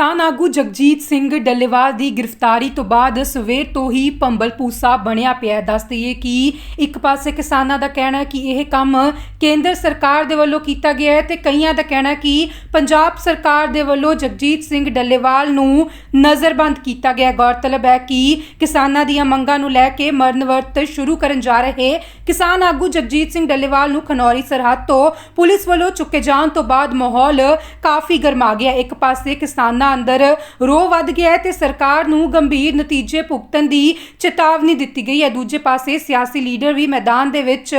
ਕਿਸਾਨ ਆਗੂ ਜਗਜੀਤ ਸਿੰਘ ਡੱਲੇਵਾਲ ਦੀ ਗ੍ਰਿਫਤਾਰੀ ਤੋਂ ਬਾਅਦ ਸਵੇਰ ਤੋਂ ਹੀ ਭੰਬਲ ਪੂਸਾ ਬਣਿਆ ਪਿਆ ਹੈ ਦੱਸ ਦਈਏ ਕਿ ਇੱਕ ਪਾਸੇ ਕਿਸਾਨਾਂ ਦਾ ਕਹਿਣਾ ਹੈ ਕਿ ਇਹ ਕੰਮ ਕੇਂਦਰ ਸਰਕਾਰ ਦੇ ਵੱਲੋਂ ਕੀਤਾ ਗਿਆ ਹੈ ਤੇ ਕਈਆਂ ਦਾ ਕਹਿਣਾ ਹੈ ਕਿ ਪੰਜਾਬ ਸਰਕਾਰ ਦੇ ਵੱਲੋਂ ਜਗਜੀਤ ਸਿੰਘ ਡੱਲੇਵਾਲ ਨੂੰ ਨਜ਼ਰਬੰਦ ਕੀਤਾ ਗਿਆ ਹੈ। ਗੌਰਤਲਬ ਹੈ ਕਿ ਕਿਸਾਨਾਂ ਦੀਆਂ ਮੰਗਾਂ ਨੂੰ ਲੈ ਕੇ ਮਰਨ ਵਰਤ ਸ਼ੁਰੂ ਕਰਨ ਜਾ ਰਹੇ ਕਿਸਾਨ ਆਗੂ ਜਗਜੀਤ ਸਿੰਘ ਡੱਲੇਵਾਲ ਨੂੰ ਖਨੌਰੀ ਸਰਹੱਦ ਤੋਂ ਪੁਲਿਸ ਵੱਲੋਂ ਚੁੱਕੇ ਜਾਣ ਤੋਂ ਬਾਅਦ ਮਾਹੌਲ ਕਾਫੀ ਗਰਮਾ ਗਿਆ ਇੱਕ ਪਾਸੇ ਕਿਸਾਨਾਂ ਅੰਦਰ ਰੋਹ ਵੱਧ ਗਿਆ ਹੈ ਤੇ ਸਰਕਾਰ ਨੂੰ ਗੰਭੀਰ ਨਤੀਜੇ ਭੁਗਤਣ ਦੀ ਚੇਤਾਵਨੀ ਦਿੱਤੀ ਗਈ ਹੈ। ਦੂਜੇ ਪਾਸੇ ਸਿਆਸੀ ਲੀਡਰ ਵੀ ਮੈਦਾਨ ਦੇ ਵਿੱਚ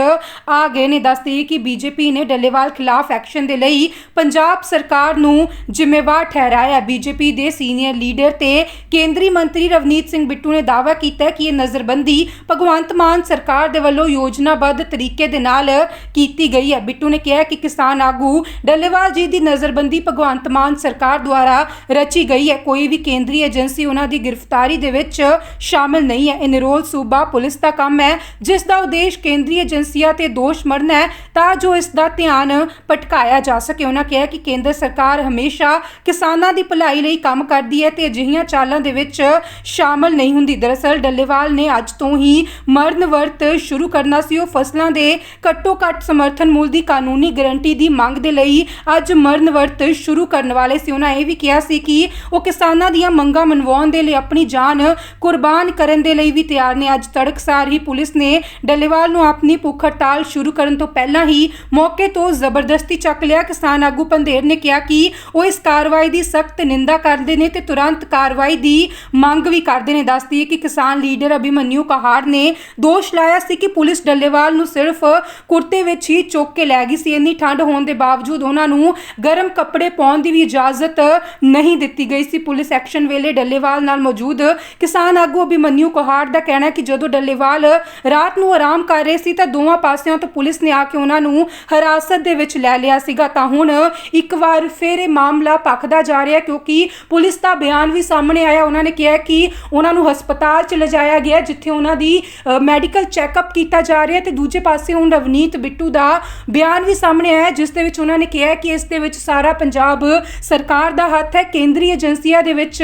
ਆ ਗਏ ਨੇ। ਦੱਸਦੇ ਕਿ ਬੀਜੇਪੀ ਨੇ ਡੱਲੇਵਾਲ ਖਿਲਾਫ ਐਕਸ਼ਨ ਦੇ ਲਈ ਪੰਜਾਬ ਸਰਕਾਰ ਨੂੰ ਜ਼ਿੰਮੇਵਾਰ ਠਹਿਰਾਇਆ ਬੀਜੇਪੀ ਦੇ ਸੀਨੀਅਰ ਲੀਡਰ ਤੇ ਕੇਂਦਰੀ ਮੰਤਰੀ ਰਵਨੀਤ ਸਿੰਘ ਬਿੱਟੂ ਨੇ ਦਾਅਵਾ ਕੀਤਾ ਕਿ ਇਹ ਨਜ਼ਰਬੰਦੀ ਭਗਵੰਤ ਮਾਨ ਸਰਕਾਰ ਦੇ ਵੱਲੋਂ ਯੋਜਨਾਬੱਧ ਤਰੀਕੇ ਦੇ ਨਾਲ ਕੀਤੀ ਗਈ ਹੈ। ਬਿੱਟੂ ਨੇ ਕਿਹਾ ਕਿ ਕਿਸਾਨ ਆਗੂ ਡੱਲੇਵਾਲ ਜੀ ਦੀ ਨਜ਼ਰਬੰਦੀ ਭਗਵੰਤ ਮਾਨ ਸਰਕਾਰ ਦੁਆਰਾ ਰਚੀ ਗਈ ਹੈ। ਕੋਈ ਵੀ ਕੇਂਦਰੀ ਏਜੰਸੀ ਉਹਨਾਂ ਦੀ ਗ੍ਰਿਫਤਾਰੀ ਦੇ ਵਿੱਚ ਸ਼ਾਮਿਲ ਨਹੀਂ ਹੈ। ਇਹ ਨਿਰੋਲ ਸੂਬਾ ਪੁਲਿਸ ਦਾ ਕੰਮ ਹੈ, ਜਿਸ ਦਾ ਉਦੇਸ਼ ਕੇਂਦਰੀ ਏਜੰਸੀਆਂ ਤੇ ਦੋਸ਼ ਮੜਨਾ ਹੈ, ਤਾਂ ਜੋ ਇਸ ਦਾ ਧਿਆਨ ਭਟਕਾਇਆ ਜਾ ਸਕੇ। ਉਹਨਾਂ ਕਿਹਾ ਕਿ ਕੇਂਦਰ ਸਰਕਾਰ ਹਮੇਸ਼ਾ ਕਿਸਾਨਾਂ ਦੀ ਭਲਾਈ ਲਈ ਕੰਮ ਕਰਦੀ ਹੈ ਤੇ ਅਜਿਹੀਆਂ ਚਾਲਾਂ ਦੇ ਵਿੱਚ ਸ਼ਾਮਲ ਨਹੀਂ ਹੁੰਦੀ। ਦਰਅਸਲ, ਡੱਲੇਵਾਲ ਨੇ ਅੱਜ ਤੋਂ ਹੀ ਮਰਨ ਵਰਤ ਸ਼ੁਰੂ ਕਰਨਾ ਸੀ। ਉਹ ਫਸਲਾਂ ਦੇ ਘੱਟੋ ਘੱਟ ਸਮਰਥਨ ਮੁੱਲ ਦੀ ਕਾਨੂੰਨੀ ਗਾਰੰਟੀ ਦੀ ਮੰਗ ਦੇ ਲਈ ਅੱਜ ਮਰਨ ਵਰਤ ਸ਼ੁਰੂ ਕਰਨ ਵਾਲੇ ਸੀ। ਉਹਨਾਂ ਇਹ ਵੀ ਕਿਹਾ ਸੀ ਕਿ ਉਹ ਕਿਸਾਨਾਂ ਦੀਆਂ ਮੰਗਾਂ ਮਨਵਾਉਣ ਦੇ ਲਈ ਆਪਣੀ ਜਾਨ ਕੁਰਬਾਨ ਕਰਨ ਦੇ ਲਈ ਵੀ ਤਿਆਰ ਨੇ। ਅੱਜ ਤੜਕਸਾਰ ਹੀ ਪੁਲਿਸ ਨੇ ਡੱਲੇਵਾਲ ਨੂੰ ਆਪਣੀ ਭੁੱਖ ਹੜਤਾਲ ਸ਼ੁਰੂ ਕਰਨ ਤੋਂ ਪਹਿਲਾਂ ਹੀ ਮੌਕੇ ਤੋਂ ਜ਼ਬਰਦਸਤੀ ਚੱਕ ਲਿਆ। ਕਿਸਾਨ ਆਗੂ ਪੰਧੇਰ ਨੇ ਕਿਹਾ ਕਿ ਉਹ ਇਸ ਕਾਰਵਾਈ ਦੀ ਸਖਤ ਨਿੰਦਾ ਕਰਦੇ ਨੇ ਤੇ ਤੁਰੰਤ ਕਾਰਵਾਈ ਦੀ ਮੰਗ ਵੀ ਕਰਦੇ ਨੇ। ਦੱਸਦੀ ਹੈ ਕਿ ਕਿਸਾਨ ਲੀਡਰ ਅਭਿਮਨਿਊ ਕਹਾੜ ਨੇ ਦੋਸ਼ ਲਾਇਆ ਸੀ ਕਿ ਪੁਲਿਸ ਡੱਲੇਵਾਲ ਨੂੰ ਸਿਰਫ ਕੁਰਤੇ ਵਿੱਚ ਹੀ ਚੁੱਕ ਕੇ ਲੈ ਗਈ ਸੀ। ਇੰਨੀ ਠੰਡ ਹੋਣ ਦੇ ਬਾਵਜੂਦ ਉਹਨਾਂ ਨੂੰ ਗਰਮ ਕੱਪੜੇ ਪਾਉਣ ਦੀ ਵੀ ਇਜਾਜ਼ਤ ਨਹੀਂ ਦਿੱਤੀ ਗਈ ਸੀ। ਪੁਲਿਸ ਐਕਸ਼ਨ ਵੇਲੇ ਡੱਲੇਵਾਲ ਨਾਲ ਮੌਜੂਦ ਕਿਸਾਨ ਆਗੂ ਅਭਿਮਨਿਊ ਕਹਾੜ ਦਾ ਕਹਿਣਾ ਹੈ ਕਿ ਜਦੋਂ ਡੱਲੇਵਾਲ ਰਾਤ ਨੂੰ ਆਰਾਮ ਕਰ ਰਹੇ ਸੀ ਤਾਂ ਦੋਵਾਂ ਪਾਸਿਆਂ ਤੋਂ ਪੁਲਿਸ ਨੇ ਆ ਕੇ ਉਹਨਾਂ ਨੂੰ ਹਿਰਾਸਤ ਦੇ ਵਿੱਚ ਲੈ ਲਿਆ ਸੀਗਾ। ਤਾਂ ਹੁਣ ਇੱਕ ਵਾਰ ਫਿਰ ਇਹ ਮਾਮਲਾ ਭਖਦਾ ਜਾ ਰਿਹਾ ਕਿਉਂਕਿ ਪੁਲਿਸ ਦਾ ਬਿਆਨ ਵੀ ਸਾਹਮਣੇ ਆਇਆ। ਉਹਨਾਂ ਨੇ ਕਿਹਾ ਕਿ ਉਹਨਾਂ ਨੂੰ ਹਸਪਤਾਲ ਚ ਲਿਜਾਇਆ ਗਿਆ ਜਿੱਥੇ ਉਹਨਾਂ ਦੀ ਮੈਡੀਕਲ ਚੈੱਕਅਪ ਕੀਤਾ ਜਾ ਰਿਹਾ ਤੇ ਦੂਜੇ ਪਾਸੇ ਹੁਣ ਰਵਨੀਤ ਬਿੱਟੂ ਦਾ ਬਿਆਨ ਵੀ ਸਾਹਮਣੇ ਆਇਆ ਜਿਸ ਦੇ ਵਿੱਚ ਉਹਨਾਂ ਨੇ ਕਿਹਾ ਕਿ ਇਸ ਦੇ ਵਿੱਚ ਸਾਰਾ ਪੰਜਾਬ ਸਰਕਾਰ ਦਾ ਹੱਥ ਹੈ ਕੇਂਦਰੀ ਏਜੰਸੀਆਂ ਦੇ ਵਿੱਚ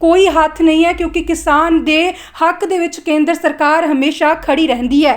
ਕੋਈ ਹੱਥ ਨਹੀਂ ਹੈ ਕਿਉਂਕਿ ਕਿਸਾਨ ਦੇ ਹੱਕ ਦੇ ਵਿੱਚ ਕੇਂਦਰ ਸਰਕਾਰ ਹਮੇਸ਼ਾ ਖੜੀ ਰਹਿੰਦੀ ਹੈ।